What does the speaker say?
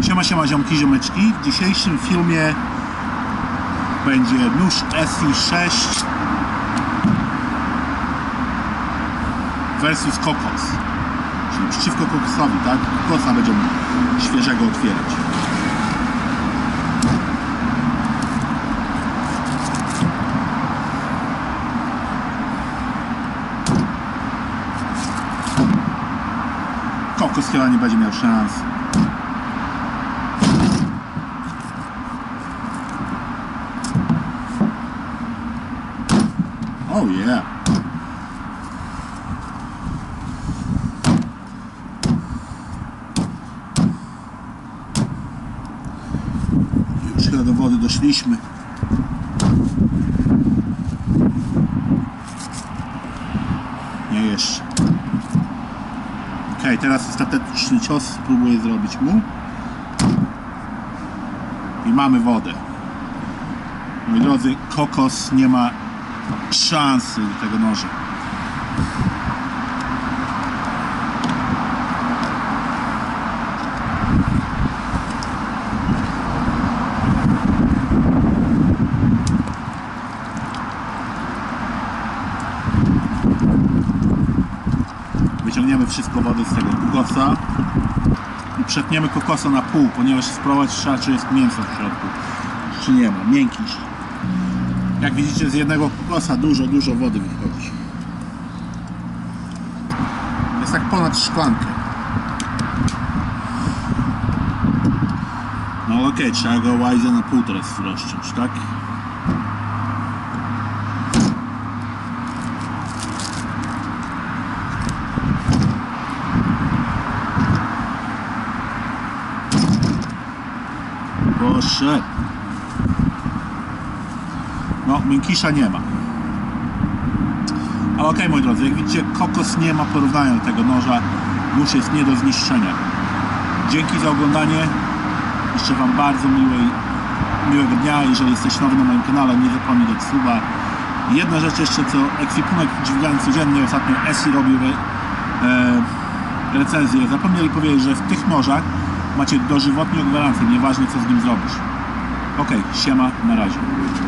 Siema, siema, ziomki, ziomeczki. W dzisiejszym filmie będzie nóż SI6 versus kokos. Czyli przeciwko kokosowi, tak? Kokosa będziemy świeżego otwierać. Kokos chyba nie będzie miał szans. Oh yeah. Już chyba do wody doszliśmy. Nie jeszcze. Ok, teraz ostateczny cios spróbuję zrobić mu. I mamy wodę. Moi drodzy, kokos nie ma szansy tego noża. Wyciągniemy wszystko wody z tego kokosa i przetniemy kokosa na pół, ponieważ spróbować trzeba, czy jest mięso w środku, czy nie ma, miękkiś. Jak widzicie z jednego kokosa dużo, dużo wody wychodzi. Jest tak ponad szklankę. No okej, trzeba go łajza na pół teraz rozciąć, tak? Proszę. Miękisza nie ma. Ale okej, moi drodzy, jak widzicie, kokos nie ma porównania do tego noża. Nóż jest nie do zniszczenia. Dzięki za oglądanie. Życzę Wam bardzo miłej, miłego dnia. Jeżeli jesteś nowy na moim kanale, nie zapomnij dać suba. Jedna rzecz jeszcze, co ekwipunek dźwigałem codziennie, ostatnio Esi robił re, e, recenzję. Zapomnieli powiedzieć, że w tych nożach macie dożywotnią gwarancję, nieważne co z nim zrobisz. Okej, siema, na razie.